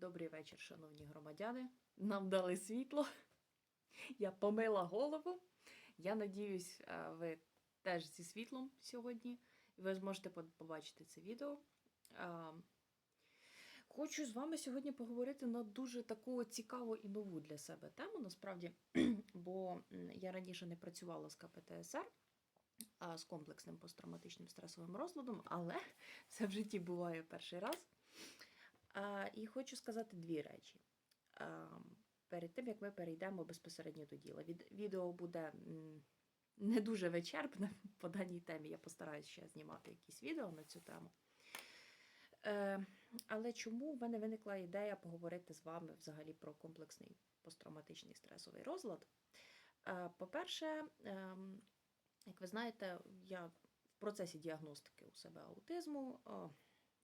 Добрий вечір, шановні громадяни. Нам дали світло. Я помила голову. Я надіюсь, е, ви теж зі світлом сьогодні. Ви зможете побачити це відео. Е, Хочу з вами сьогодні поговорити на дуже таку цікаву і нову для себе тему, насправді, бо я раніше не працювала з КПТСР, а з комплексним посттравматичним стресовим розладом, але це в житті буває перший раз. А, і хочу сказати дві речі. А, перед тим, як ми перейдемо безпосередньо до діла. Від, відео буде не дуже вичерпне по даній темі. Я постараюся ще знімати якісь відео на цю тему. Е, але чому в мене виникла ідея поговорити з вами взагалі про комплексний посттравматичний стресовий розлад? Е, по-перше, ем, як ви знаєте, я в процесі діагностики у себе аутизму. О,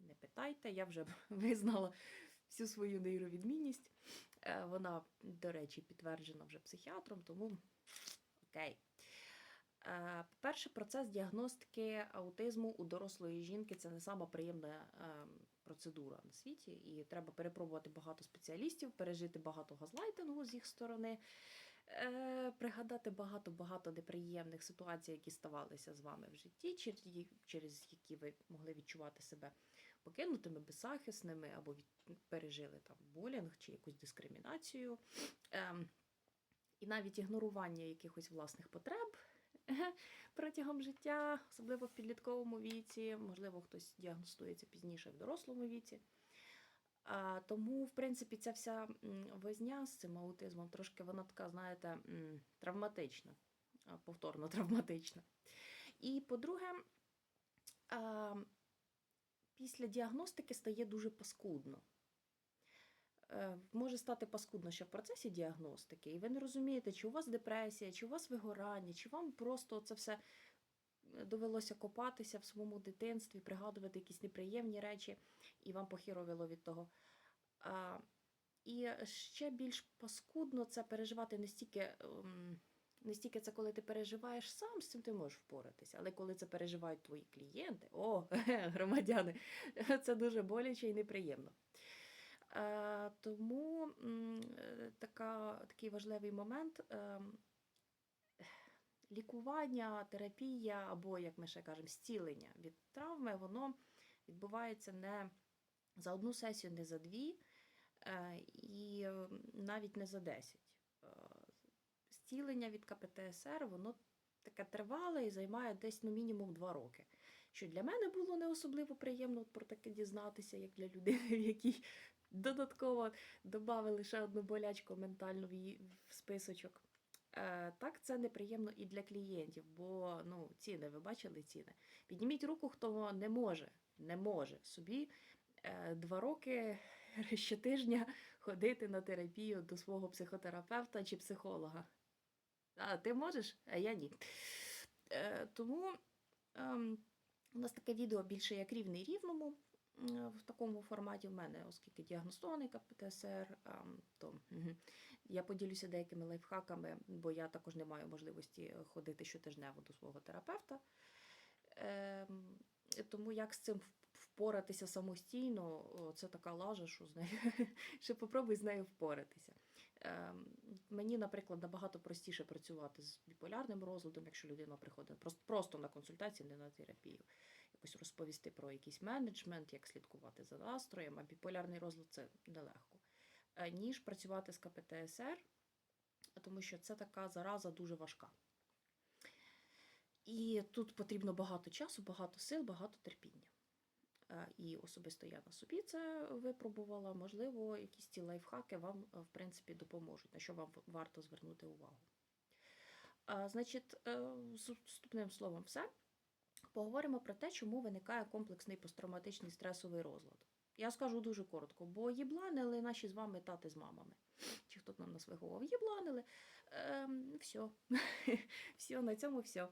не питайте, я вже визнала всю свою нейровідмінність. Е, Вона, до речі, підтверджена вже психіатром, тому окей. Е, По-перше, процес діагностики аутизму у дорослої жінки це не сама приємна е, процедура на світі, і треба перепробувати багато спеціалістів, пережити багато газлайтингу з їх сторони, пригадати багато-багато неприємних ситуацій, які ставалися з вами в житті, через які ви могли відчувати себе покинутими, беззахисними, або від, пережили там булінг чи якусь дискримінацію. Ем, і навіть ігнорування якихось власних потреб протягом життя, особливо в підлітковому віці, можливо, хтось діагностується пізніше в дорослому віці. А, тому, в принципі, ця вся возня з цим аутизмом трошки вона така, знаєте, травматична, повторно травматична. І по-друге, а, після діагностики стає дуже паскудно. Е, Може стати паскудно ще в процесі діагностики, і ви не розумієте, чи у вас депресія, чи у вас вигорання, чи вам просто це все е, довелося копатися в своєму дитинстві, пригадувати якісь неприємні речі, і вам похіровило від того. І ще більш паскудно це переживати не стільки. Не стільки це, коли ти переживаєш сам, з цим ти можеш впоратися, але коли це переживають твої клієнти, о, громадяни, це дуже боляче і неприємно. Е, Тому е, така, такий важливий момент. е, Лікування, терапія або, як ми ще кажемо, зцілення від травми, воно відбувається не за одну сесію, не за дві, і навіть не за десять. Е, від КПТСР, воно таке тривале і займає десь ну, мінімум два роки. Що для мене було не особливо приємно про таке дізнатися, як для людини, в якій додатково додали ще одну болячку ментальну в її в списочок. Е, Так, це неприємно і для клієнтів, бо ну, ціни, ви бачили ціни. Підніміть руку, хто не може, не може собі е, два роки щотижня ходити на терапію до свого психотерапевта чи психолога. А ти можеш, а я ні. Е, Тому ем, у нас таке відео більше як рівний рівному. В такому форматі в мене, оскільки діагностований КПТСР, ем, то я поділюся деякими лайфхаками, бо я також не маю можливості ходити щотижнево до свого терапевта. Ем, Тому як з цим впоратися самостійно, це така лажа, що з нею ще попробуй з нею впоратися. Ем, Мені, наприклад, набагато простіше працювати з біполярним розладом, якщо людина приходить просто, на консультацію, не на терапію. Якось розповісти про якийсь менеджмент, як слідкувати за настроєм, а біполярний розлад це нелегко. Е, Ніж працювати з КПТСР, тому що це така зараза дуже важка. І тут потрібно багато часу, багато сил, багато терпіння. Е, І особисто я на собі це випробувала. Можливо, якісь ці лайфхаки вам, е, в принципі, допоможуть, на що вам варто звернути увагу. Значить, е, з вступним словом, все. Поговоримо про те, чому виникає комплексний посттравматичний стресовий розлад. Я скажу дуже коротко, бо їбланили наші з вами тати з мамами. Чи хто там нас виховував, їбланили. Ем, все. все, на цьому все.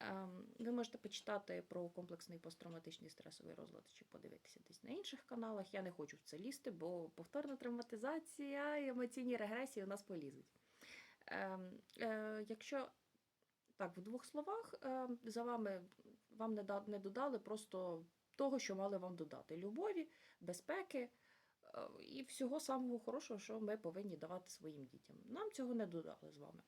Ем, Ви можете почитати про комплексний посттравматичний стресовий розлад чи подивитися десь на інших каналах. Я не хочу в це лізти, бо повторна травматизація і емоційні регресії у нас полізуть. Ем, е, Якщо так, в двох словах, е, за вами вам не, додали просто того, що мали вам додати: любові, безпеки, е, І всього самого хорошого, що ми повинні давати своїм дітям. Нам цього не додали з вами.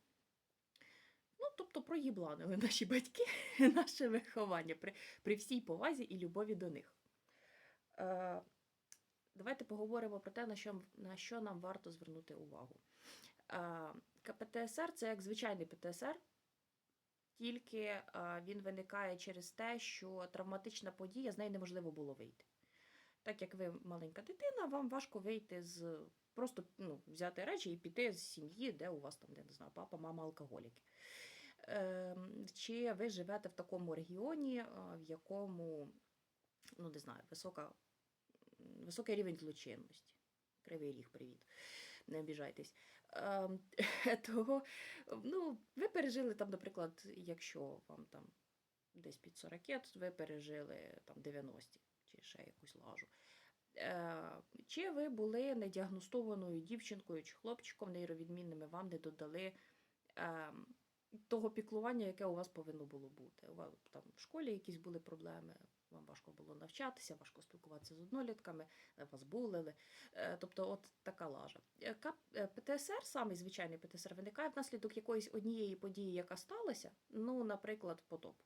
Ну, тобто проїбланили наші батьки наше виховання при, при всій повазі і любові до них. Е, давайте поговоримо про те, на що, на що нам варто звернути увагу. Е, КПТСР це як звичайний ПТСР, тільки е, він виникає через те, що травматична подія, з неї неможливо було вийти. Так як ви маленька дитина, вам важко вийти з просто ну, взяти речі і піти з сім'ї, де у вас там, де не знаю, папа, мама, алкоголіки. Ем, Чи ви живете в такому регіоні, в якому, ну не знаю, висока, високий рівень злочинності? Кривий ріг, привіт. Не обіжайтесь. Ем, Того, ну, ви пережили там, наприклад, якщо вам там десь під 40, ви пережили там 90 чи ще якусь лажу. Е, Чи ви були недіагностованою дівчинкою чи хлопчиком нейровідмінними, вам не додали ем, того піклування, яке у вас повинно було бути? У вас там в школі якісь були проблеми, вам важко було навчатися, важко спілкуватися з однолітками, е, вас булили. Е, Тобто, от така лажа. ПТСР, самий звичайний ПТСР, виникає внаслідок якоїсь однієї події, яка сталася. Ну, наприклад, потоп.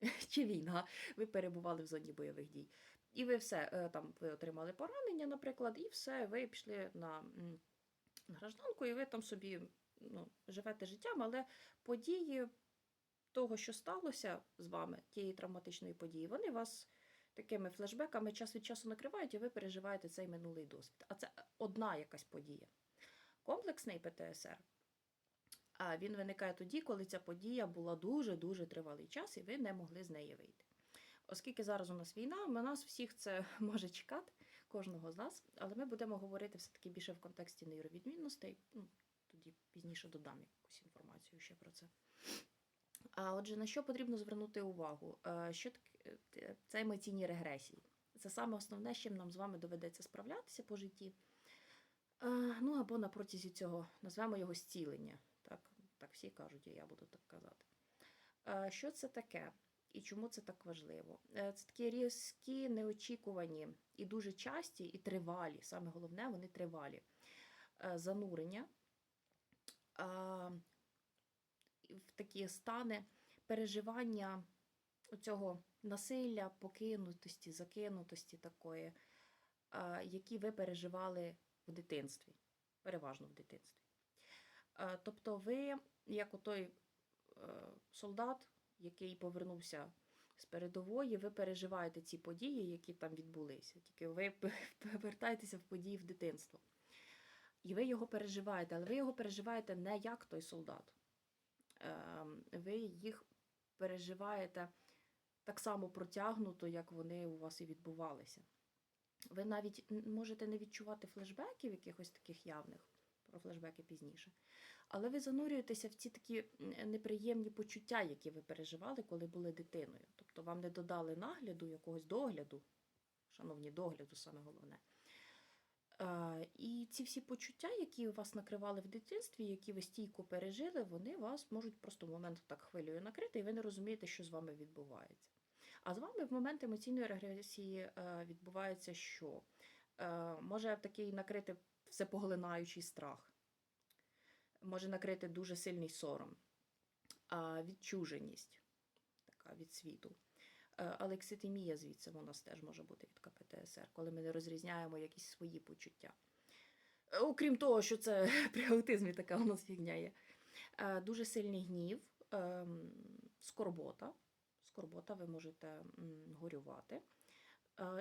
Чи війна, ви перебували в зоні бойових дій. І ви все, е, там ви отримали поранення, наприклад, і все, ви пішли на гражданку, і ви там собі ну, живете життям, але події того, що сталося з вами, тієї травматичної події, вони вас такими флешбеками час від часу накривають, і ви переживаєте цей минулий досвід. А це одна якась подія. Комплексний ПТСР. Він виникає тоді, коли ця подія була дуже-дуже тривалий час, і ви не могли з неї вийти. Оскільки зараз у нас війна, у нас всіх це може чекати, кожного з нас, але ми будемо говорити все-таки більше в контексті нейровідмінностей. Ну, тоді пізніше додам якусь інформацію ще про це. А отже, на що потрібно звернути увагу? Е, Що таке е, це емоційні регресії? Це саме основне, з чим нам з вами доведеться справлятися по житті. Е, Ну або на протязі цього назвемо його зцілення. Так, так всі кажуть, і я буду так казати. Що це таке? І чому це так важливо? Е, Це такі різкі, неочікувані і дуже часті, і тривалі. Саме головне, вони тривалі. Е, Занурення в такі стани переживання цього насилля, покинутості, закинутості такої, які ви переживали в дитинстві, переважно в дитинстві. Тобто ви, як отой е, солдат, який повернувся з передової, ви переживаєте ці події, які там відбулися. Тільки ви повертаєтеся в події в дитинство. І ви його переживаєте, але ви його переживаєте не як той солдат. Ем, Ви їх переживаєте так само протягнуто, як вони у вас і відбувалися. Ви навіть можете не відчувати флешбеків якихось таких явних, про флешбеки пізніше. Але ви занурюєтеся в ці такі неприємні почуття, які ви переживали, коли були дитиною. Тобто вам не додали нагляду, якогось догляду, шановні, догляду, саме головне. Е, І ці всі почуття, які вас накривали в дитинстві, які ви стійко пережили, вони вас можуть просто в момент так хвилею накрити, і ви не розумієте, що з вами відбувається. А з вами в момент емоційної регресії е, відбувається що? Е, Може такий накрити всепоглинаючий страх, може накрити дуже сильний сором, відчуженість така від світу. Е, Алекситимія звідси у нас теж може бути від КПТСР, коли ми не розрізняємо якісь свої почуття. Е, Окрім того, що це при аутизмі така у нас фігня є. Е, Дуже сильний гнів, ем, скорбота. Скорбота, ви можете горювати.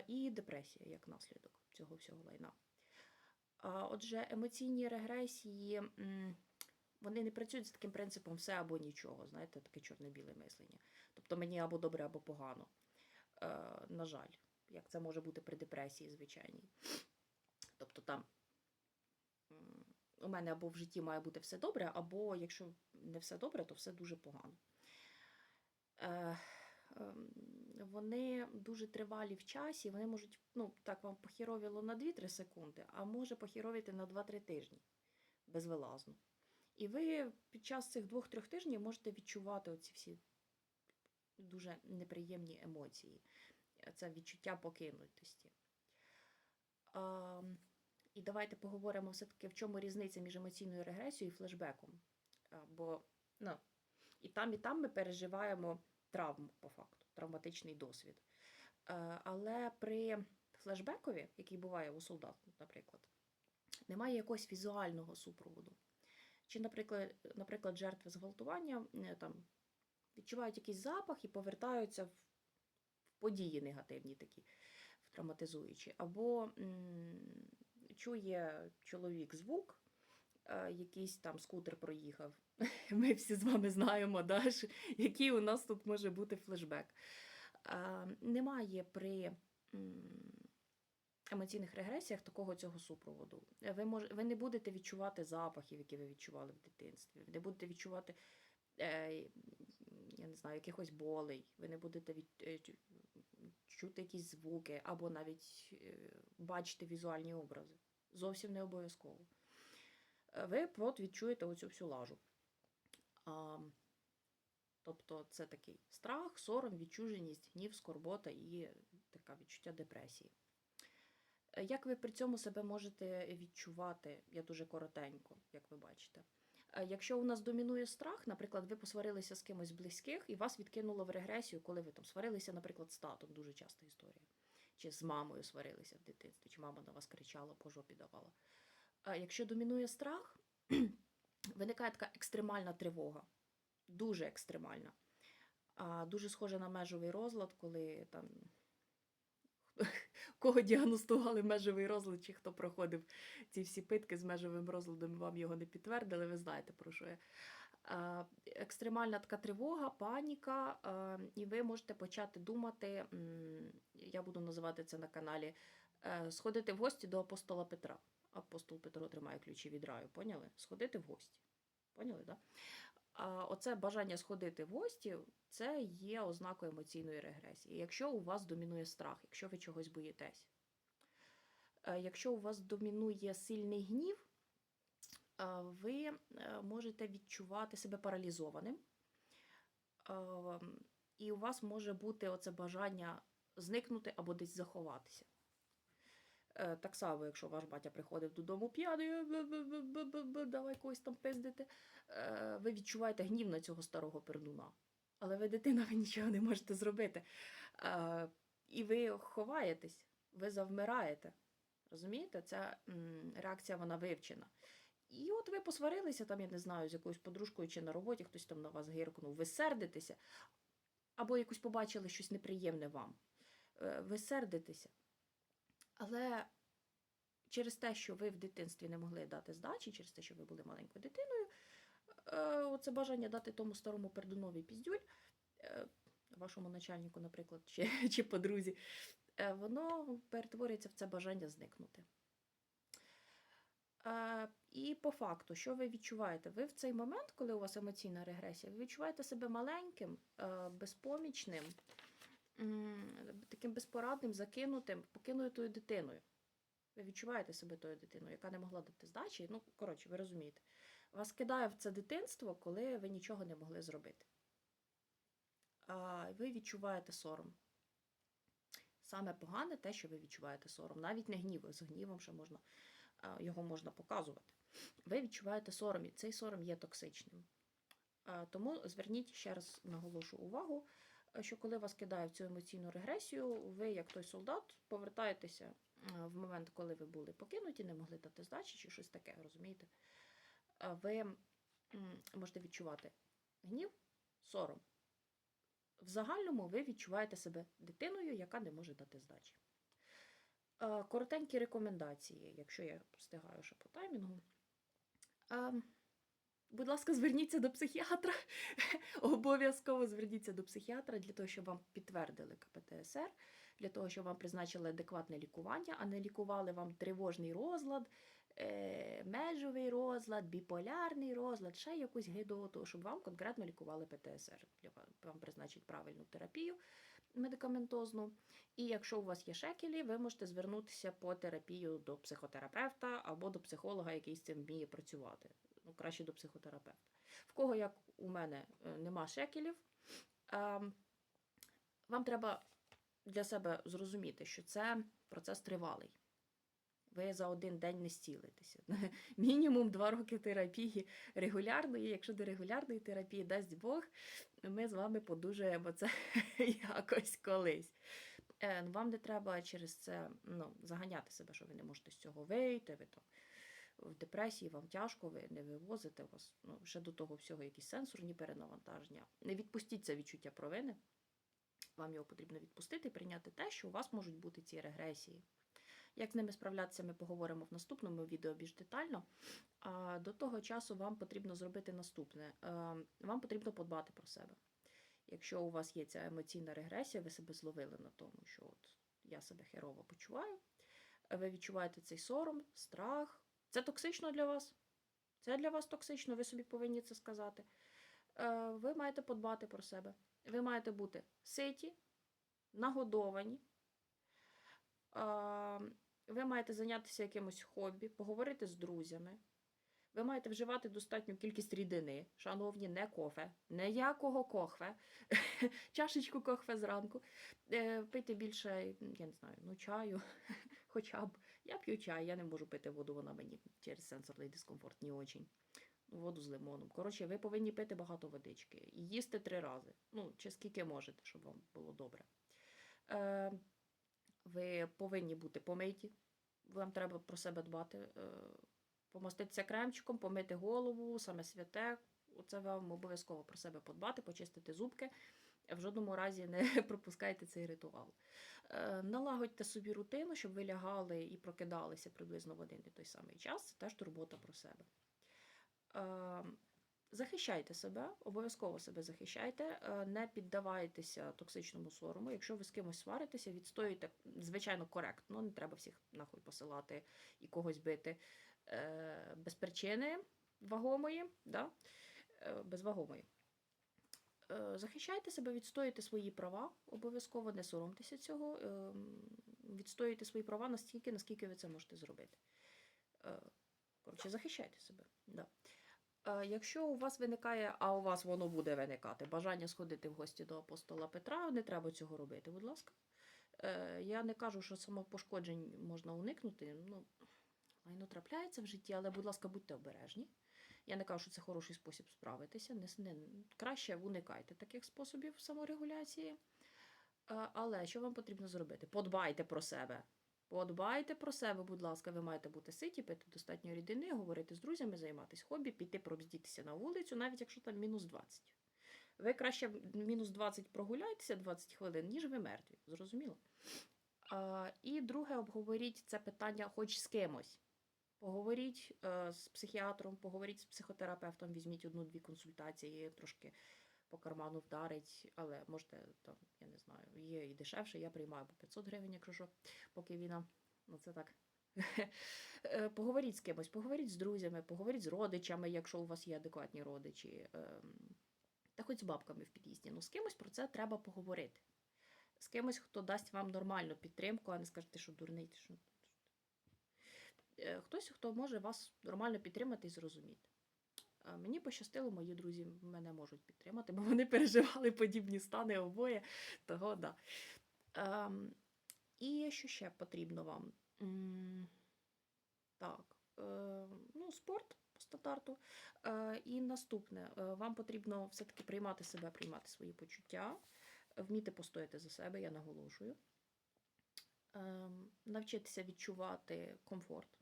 І депресія як наслідок цього всього лайна. Отже, емоційні регресії вони не працюють з таким принципом все або нічого, знаєте, таке чорне-біле мислення. Тобто мені або добре, або погано. Е, на жаль, як це може бути при депресії звичайній. Тобто там у мене або в житті має бути все добре, або якщо не все добре, то все дуже погано. Е, ем, вони дуже тривалі в часі, вони можуть, ну, так вам похіровіло на 2-3 секунди, а може похіровити на 2-3 тижні безвилазно. І ви під час цих 2-3 тижнів можете відчувати оці всі дуже неприємні емоції. Це відчуття покинутості. А, І давайте поговоримо все-таки, в чому різниця між емоційною регресією і флешбеком. А, Бо ну, і там, і там ми переживаємо травму, по факту, травматичний досвід. Е, Але при флешбекові, який буває у солдат, наприклад, немає якогось візуального супроводу. Чи, наприклад, наприклад, жертви зґвалтування е, там, відчувають якийсь запах і повертаються в події негативні такі, в травматизуючі. Або м, чує чоловік звук, е, якийсь там скутер проїхав. Ми всі з вами знаємо, да, який у нас тут може бути флешбек. Е, Немає при м, емоційних регресіях такого цього супроводу. Е, Ви, мож, ви не будете відчувати запахів, які ви відчували в дитинстві. Ви не будете відчувати, е, я не знаю, якихось болей. Ви не будете від, е, чути якісь звуки, або навіть е, бачити візуальні образи. Зовсім не обов'язково. Е, Ви от відчуєте оцю всю лажу. А, тобто це такий страх, сором, відчуженість, гнів, скорбота і таке відчуття депресії. Е, Як ви при цьому себе можете відчувати, я дуже коротенько, як ви бачите. Е, Якщо у нас домінує страх, наприклад, ви посварилися з кимось близьких і вас відкинуло в регресію, коли ви там сварилися, наприклад, з татом, дуже часта історія. Чи з мамою сварилися в дитинстві, чи мама на вас кричала, по жопі давала. А Якщо домінує страх, виникає така екстремальна тривога, дуже екстремальна. Дуже схожа на межовий розлад, коли там кого діагностували межовий розлад, чи хто проходив ці всі питки з межовим розладом, вам його не підтвердили, ви знаєте про що я. Екстремальна така тривога, паніка, і ви можете почати думати, я буду називати це на каналі, е, сходити в гості до апостола Петра. Апостол Петро тримає ключі від раю, поняли? Сходити в гості. Поняли. Да? А оце бажання сходити в гості це є ознакою емоційної регресії. Якщо у вас домінує страх, якщо ви чогось боїтесь. Е, Якщо у вас домінує сильний гнів, е, ви е, можете відчувати себе паралізованим. І у вас може бути оце бажання зникнути або десь заховатися. Е, Так само, якщо ваш батя приходив додому п'яний, давай когось там пиздити, е, ви відчуваєте гнів на цього старого пердуна. Але ви дитина, ви нічого не можете зробити. Е, І ви ховаєтесь, ви завмираєте. Розумієте? Ця реакція вона вивчена. І от ви посварилися, там, я не знаю, з якоюсь подружкою чи на роботі, хтось там на вас гиркнув, ви сердитеся, або якось побачили щось неприємне вам. Е, Ви сердитеся. Але через те, що ви в дитинстві не могли дати здачі, через те, що ви були маленькою дитиною, е, оце бажання дати тому старому пердунові піздюль, е, вашому начальнику, наприклад, чи, чи подрузі, е, воно перетворюється в це бажання зникнути. І по факту, що ви відчуваєте? Ви в цей момент, коли у вас емоційна регресія, ви відчуваєте себе маленьким, безпомічним, таким безпорадним, закинутим, покинутою дитиною. Ви відчуваєте себе тою дитиною, яка не могла дати здачі. Ну, коротше, ви розумієте. Вас кидає в це дитинство, коли ви нічого не могли зробити. А ви відчуваєте сором. Саме погане те, що ви відчуваєте сором. Навіть не гнів, з гнівом ще можна, його можна показувати. Ви відчуваєте сором, і цей сором є токсичним. Тому зверніть ще раз наголошу увагу, що коли вас кидає в цю емоційну регресію, ви, як той солдат, повертаєтеся е, в момент, коли ви були покинуті, не могли дати здачі чи щось таке, розумієте? Ви можете відчувати гнів, сором. В загальному ви відчуваєте себе дитиною, яка не може дати здачі. Е, Коротенькі рекомендації, якщо я встигаю ще по таймінгу. Будь ласка, зверніться до психіатра. Обов'язково зверніться до психіатра для того, щоб вам підтвердили КПТСР, для того, щоб вам призначили адекватне лікування, а не лікували вам тривожний розлад, е, межовий розлад, біполярний розлад, ще якусь гидоту, щоб вам конкретно лікували ПТСР. Вам призначать правильну терапію медикаментозну. І якщо у вас є шекелі, ви можете звернутися по терапію до психотерапевта або до психолога, який з цим вміє працювати. Ну, краще до психотерапевта. В кого, як у мене, е, нема шекелів, ем, вам треба для себе зрозуміти, що це процес тривалий. ви за один день не зцілитеся. Мінімум два роки терапії регулярної. Якщо до регулярної терапії дасть Бог, ми з вами подужаємо це якось колись. Е, ну, Вам не треба через це ну, заганяти себе, що ви не можете з цього вийти. Ви там в депресії, вам тяжко, ви не вивозите у вас ну, ще до того всього якісь сенсорні перенавантаження. Не відпустіть це відчуття провини. Вам його потрібно відпустити і прийняти те, що у вас можуть бути ці регресії. Як з ними справлятися, ми поговоримо в наступному відео більш детально. А до того часу вам потрібно зробити наступне: Е, вам потрібно подбати про себе. Якщо у вас є ця емоційна регресія, ви себе зловили на тому, що от я себе херово почуваю, ви відчуваєте цей сором, страх. Це токсично для вас. Це для вас токсично, ви собі повинні це сказати. Е, Ви маєте подбати про себе. Ви маєте бути ситі, нагодовані. Е, Ви маєте зайнятися якимось хобі, поговорити з друзями. Ви маєте вживати достатню кількість рідини, шановні, не кофе, ніякого кохве, чашечку кохве зранку. Е, Пийте більше, я не знаю, ну чаю, хоча б. Я п'ю чай, я не можу пити воду, вона мені через сенсорний дискомфорт не очень. Воду з лимоном. Коротше, ви повинні пити багато водички і їсти три рази. Ну, чи скільки можете, щоб вам було добре. Е, ви повинні бути помиті. Вам треба про себе дбати. Е, помаститися кремчиком, помити голову, саме святе. Це вам обов'язково про себе подбати, почистити зубки. В жодному разі не пропускайте цей ритуал. Е, Налагодьте собі рутину, щоб ви лягали і прокидалися приблизно в один і той самий час. Це теж турбота про себе. Е, Захищайте себе, обов'язково себе захищайте, е, не піддавайтеся токсичному сорому. Якщо ви з кимось сваритеся, відстоюйте, звичайно, коректно, не треба всіх нахуй посилати і когось бити без причини вагомої, да? без вагомої. Е, Захищайте себе, відстоюйте свої права, обов'язково не соромтеся цього. е, Відстоюйте свої права настільки, наскільки ви це можете зробити. Е, Коротше, захищайте себе. Да. Е, Якщо у вас виникає, а у вас воно буде виникати, бажання сходити в гості до апостола Петра, не треба цього робити, будь ласка. Я не кажу, що самопошкоджень можна уникнути. Ну, лайно трапляється в житті, але, будь ласка, будьте обережні. Я не кажу, що це хороший спосіб справитися. Не, не, краще уникайте таких способів саморегуляції. Але що вам потрібно зробити? Подбайте про себе. Подбайте про себе, будь ласка, ви маєте бути ситі, пити достатньо рідини, говорити з друзями, займатися хобі, піти пробздітися на вулицю, навіть якщо там мінус 20. Ви краще мінус 20 прогуляйтеся 20 хвилин, ніж ви мертві. Зрозуміло? І друге, обговоріть це питання хоч з кимось. Поговоріть е, з психіатром, поговоріть з психотерапевтом, візьміть одну-дві консультації, трошки по карману вдарить, але можете там, я не знаю, є і дешевше, я приймаю по 500 гривень, якщо що, поки війна. Ну це так. Е, Поговоріть з кимось, поговоріть з друзями, поговоріть з родичами, якщо у вас є адекватні родичі. ем, Та хоч з бабками в під'їзді. Ну, з кимось про це треба поговорити. З кимось, хто дасть вам нормальну підтримку, а не скаже, ти що дурний, що. Е, Хтось, хто може вас нормально підтримати і зрозуміти. Е, Мені пощастило, мої друзі мене можуть підтримати, бо вони переживали подібні стани обоє. Того да. Ем, і що ще потрібно вам? Так, е, ну, спорт по стандарту. Е, і наступне, е, вам потрібно все-таки приймати себе, приймати свої почуття, вміти постояти за себе, я наголошую. Ем, навчитися відчувати комфорт.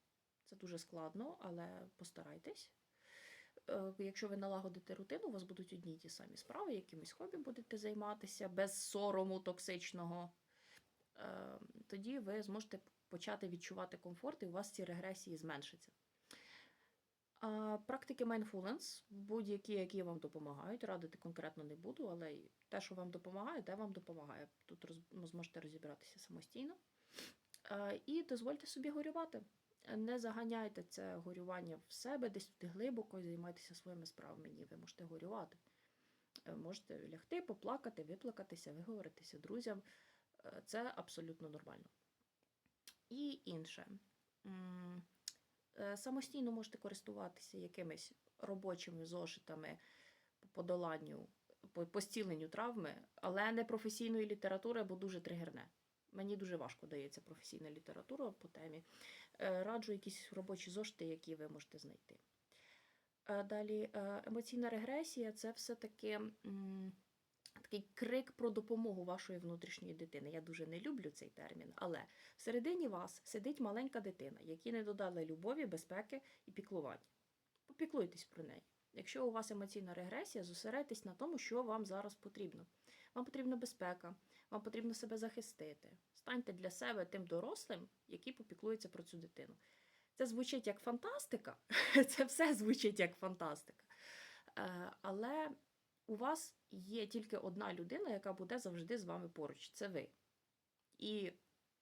Це дуже складно, але постарайтесь. Е, Якщо ви налагодите рутину, у вас будуть одні й ті самі справи, якимось хобі будете займатися без сорому токсичного. Е, Тоді ви зможете почати відчувати комфорт, і у вас ці регресії зменшаться. Практики mindfulness, будь-які, які вам допомагають, радити конкретно не буду, але те, що вам допомагає, те вам допомагає. Тут ну, зможете розібратися самостійно. Е, І дозвольте собі горювати. Не заганяйте це горювання в себе, десь туди глибоко і займайтеся своїми справами. Ні, ви можете горювати. Е, Можете лягти, поплакати, виплакатися, виговоритися друзям. Е, Це абсолютно нормально. І інше. Е, Самостійно можете користуватися якимись робочими зошитами по подоланню, по, зціленню травми, але не професійної літератури, бо дуже тригерне. Мені дуже важко дається професійна література по темі. Е, Раджу якісь робочі зошити, які ви можете знайти. Е, Далі е, емоційна регресія це все-таки такий крик про допомогу вашої внутрішньої дитини. Я дуже не люблю цей термін, але всередині вас сидить маленька дитина, якій не додали любові, безпеки і піклування. Попіклуйтесь про неї. Якщо у вас емоційна регресія, зосередьтесь на тому, що вам зараз потрібно. Вам потрібна безпека, вам потрібно себе захистити. Станьте для себе тим дорослим, який попіклується про цю дитину. Це звучить як фантастика, це все звучить як фантастика. Е, Але у вас є тільки одна людина, яка буде завжди з вами поруч. Це ви. І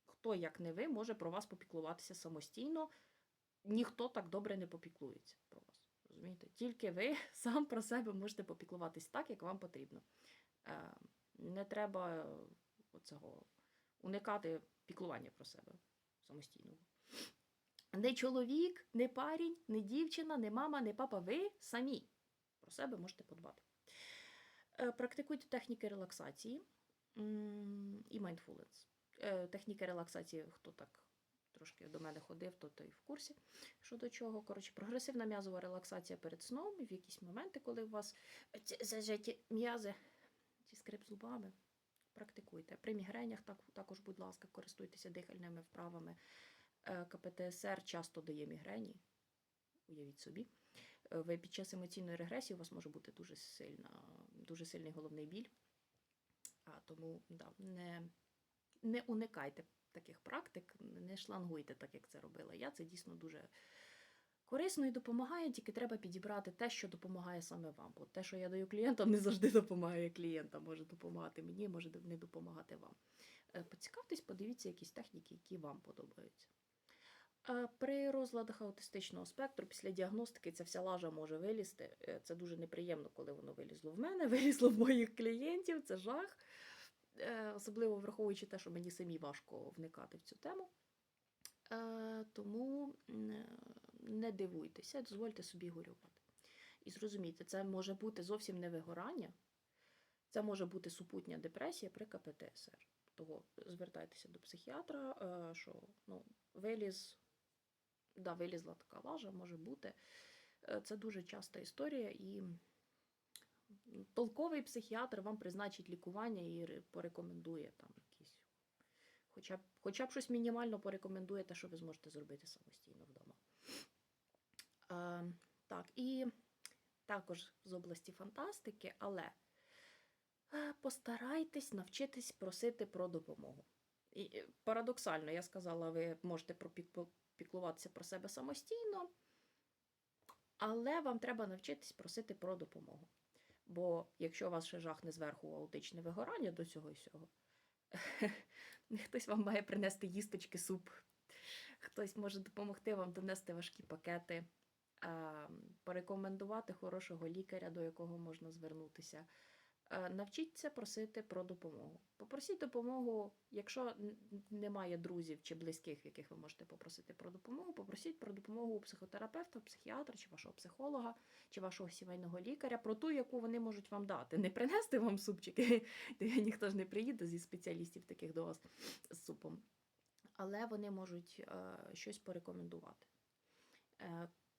хто, як не ви, може про вас попіклуватися самостійно. Ніхто так добре не попіклується про вас. Розумієте? Тільки ви сам про себе можете попіклуватись так, як вам потрібно. Е, Не треба оцього уникати піклування про себе самостійно. Не чоловік, не парень, не дівчина, не мама, не папа. Ви самі про себе можете подбати. Е, Практикуйте техніки релаксації і mindfulness. Е, Техніки релаксації, хто так трошки до мене ходив, то той в курсі, що до чого. Коротше, прогресивна м'язова релаксація перед сном в якісь моменти, коли у вас зажаті м'язи чи скрип зубами. Практикуйте. При мігренях так, також, будь ласка, користуйтеся дихальними вправами. Е, КПТСР часто дає мігрені. Уявіть собі. Е, Ви під час емоційної регресії у вас може бути дуже сильна, дуже сильний головний біль. А тому да, не, не уникайте таких практик, не шлангуйте так, як це робила я. Це дійсно дуже корисно і допомагає, тільки треба підібрати те, що допомагає саме вам. Бо те, що я даю клієнтам, не завжди допомагає клієнтам. Може допомагати мені, може не допомагати вам. Е, Поцікавтесь, подивіться якісь техніки, які вам подобаються. Е, При розладах аутистичного спектру після діагностики ця вся лажа може вилізти. Е, Це дуже неприємно, коли воно вилізло в мене, вилізло в моїх клієнтів. Це жах. Особливо враховуючи те, що мені самі важко вникати в цю тему. Тому не дивуйтеся, дозвольте собі горювати. І зрозумійте, це може бути зовсім не вигорання, це може бути супутня депресія при КПТСР. Того звертайтеся до психіатра, е, що ну, виліз, да, вилізла така лажа, може бути. Е, Це дуже часта історія, і толковий психіатр вам призначить лікування і порекомендує там якісь. Хоча б, хоча б щось мінімально порекомендує те, що ви зможете зробити самостійно так, і також з області фантастики, але е, постарайтесь навчитись просити про допомогу. І е, парадоксально, я сказала, ви можете піклуватися про себе самостійно, але вам треба навчитись просити про допомогу. Бо якщо вас ще жахне зверху аутичне вигорання до цього і всього, хтось вам має принести їсточки, суп, хтось може допомогти вам донести важкі пакети, порекомендувати хорошого лікаря, до якого можна звернутися. Е, Навчіться просити про допомогу. Попросіть допомогу, якщо немає друзів чи близьких, яких ви можете попросити про допомогу, попросіть про допомогу у психотерапевта, психіатра, чи вашого психолога, чи вашого сімейного лікаря, про ту, яку вони можуть вам дати. Не принести вам супчики, ніхто ж не приїде зі спеціалістів таких до вас з супом. Але вони можуть е, щось порекомендувати.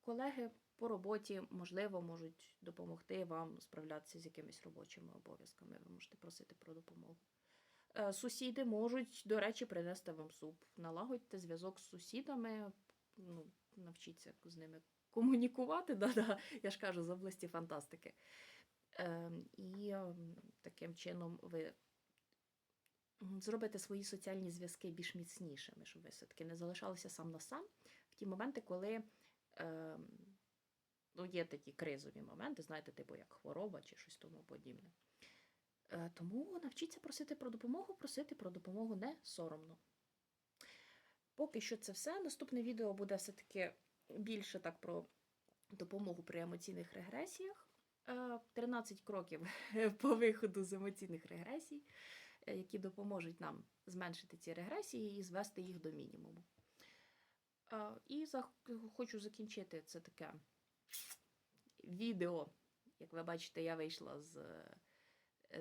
Колеги по роботі, можливо, можуть допомогти вам справлятися з якимись робочими обов'язками. Ви можете просити про допомогу. Е, Сусіди можуть, до речі, принести вам суп. Налагодьте зв'язок з сусідами, ну, навчіться з ними комунікувати. Да-да, я ж кажу, з області фантастики. Е, і е, таким чином ви зробите свої соціальні зв'язки більш міцнішими, щоб ви все-таки не залишалися сам на сам в ті моменти, коли. Е, ну, є такі кризові моменти, знаєте, типу як хвороба чи щось тому подібне. Е, Тому навчіться просити про допомогу, просити про допомогу не соромно. Поки що це все. Наступне відео буде все-таки більше так про допомогу при емоційних регресіях. Е, 13 кроків по виходу з емоційних регресій, е, які допоможуть нам зменшити ці регресії і звести їх до мінімуму. І хочу закінчити це таке відео. Як ви бачите, я вийшла з,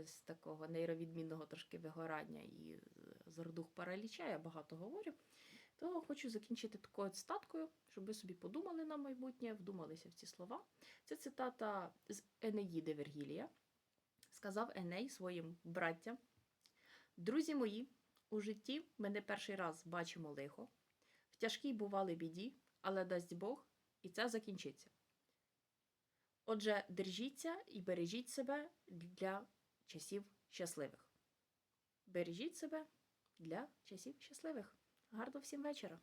з такого нейровідмінного трошки вигорання і з Зардух параліча, я багато говорю. То хочу закінчити такою статкою, щоб ви собі подумали на майбутнє, вдумалися в ці слова. Це цитата з Енеїди Вергілія. Сказав Еней своїм браттям: Друзі мої, у житті ми не перший раз бачимо лихо, тяжкій бували біді, але дасть Бог, і це закінчиться. Отже, держіться і бережіть себе для часів щасливих. Бережіть себе для часів щасливих. Гарного всім вечора!